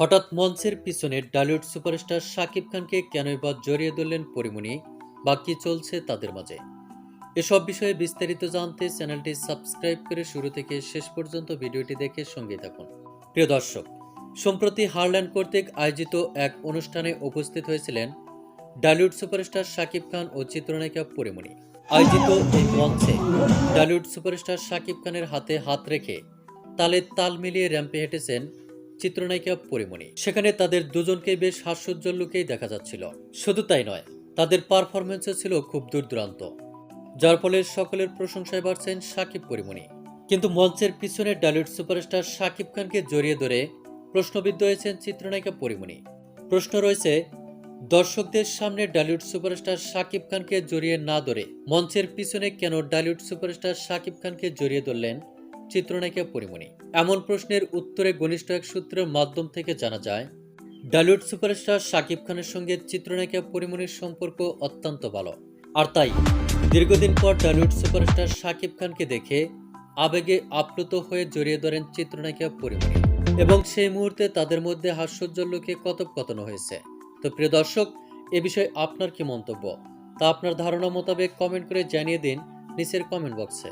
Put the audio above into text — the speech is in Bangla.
হঠাৎ মঞ্চের পিছনে ডালিউড সুপারস্টার শাকিব খানকে কেনই বা জড়িয়ে ধরলেন পরিমণি বা কি চলছে তাদের মাঝে? এসব বিষয়ে বিস্তারিত জানতে চ্যানেলটি সাবস্ক্রাইব করে শুরু থেকে শেষ পর্যন্ত ভিডিওটি দেখে সঙ্গে থাকুন। প্রিয় দর্শক, সম্প্রতি হারল্যান্ড কর্তৃক আয়োজিত এক অনুষ্ঠানে উপস্থিত হয়েছিলেন ডালিউড সুপারস্টার শাকিব খান ও চিত্রনায়িকা পরিমণি। আয়োজিত এই মঞ্চে ডালিউড সুপারস্টার শাকিব খানের হাতে হাত রেখে তালে তাল মিলিয়ে র্যাম্পে হেঁটেছেন চিত্রনায়িকা পরিমণি। সেখানে তাদের দুজনকেই বেশ হাস্যোজ্জ্বল লুকেই দেখা যাচ্ছিল। শুধু তাই নয়, তাদের পারফরমেন্সও ছিল খুব দূরদূরান্ত। যার ফলে সকলের প্রশংসায় বাড়ছেন সাকিব পরিমণি। কিন্তু মঞ্চের পিছনে ডালিউড সুপারস্টার সাকিব খানকে জড়িয়ে ধরে প্রশ্নবিদ্ধ হয়েছেন চিত্রনায়িকা পরিমণি। প্রশ্ন রয়েছে, দর্শকদের সামনে ডালিউড সুপারস্টার সাকিব খানকে জড়িয়ে না ধরে মঞ্চের পিছনে কেন ডালিউড সুপারস্টার সাকিব খানকে জড়িয়ে ধরলেন? চিত্রনায়িকা পরিমণি। এমন প্রশ্নের উত্তরে ঘনিষ্ঠ এক সূত্রের মাধ্যম থেকে জানা যায়, ডালিউড সুপারস্টার সাকিব খানের সঙ্গে চিত্রনায়িকা পরিমণির সম্পর্ক অত্যন্ত ভালো। আর তাই, দীর্ঘদিন পর ডালিউড সুপারস্টার সাকিব খানকে দেখে আবেগে আপ্লুত হয়ে জড়িয়ে ধরেন চিত্রনায়িকা পরিমণি এবং সেই মুহূর্তে তাদের মধ্যে হাস্যোজ্জ্বল লোকে কথোপকথন হয়েছে। তো প্রিয় দর্শক, এ বিষয়ে আপনার কি মন্তব্য? তা আপনার ধারণা মোতাবেক কমেন্ট করে জানিয়ে দিন নিচের কমেন্ট বক্সে।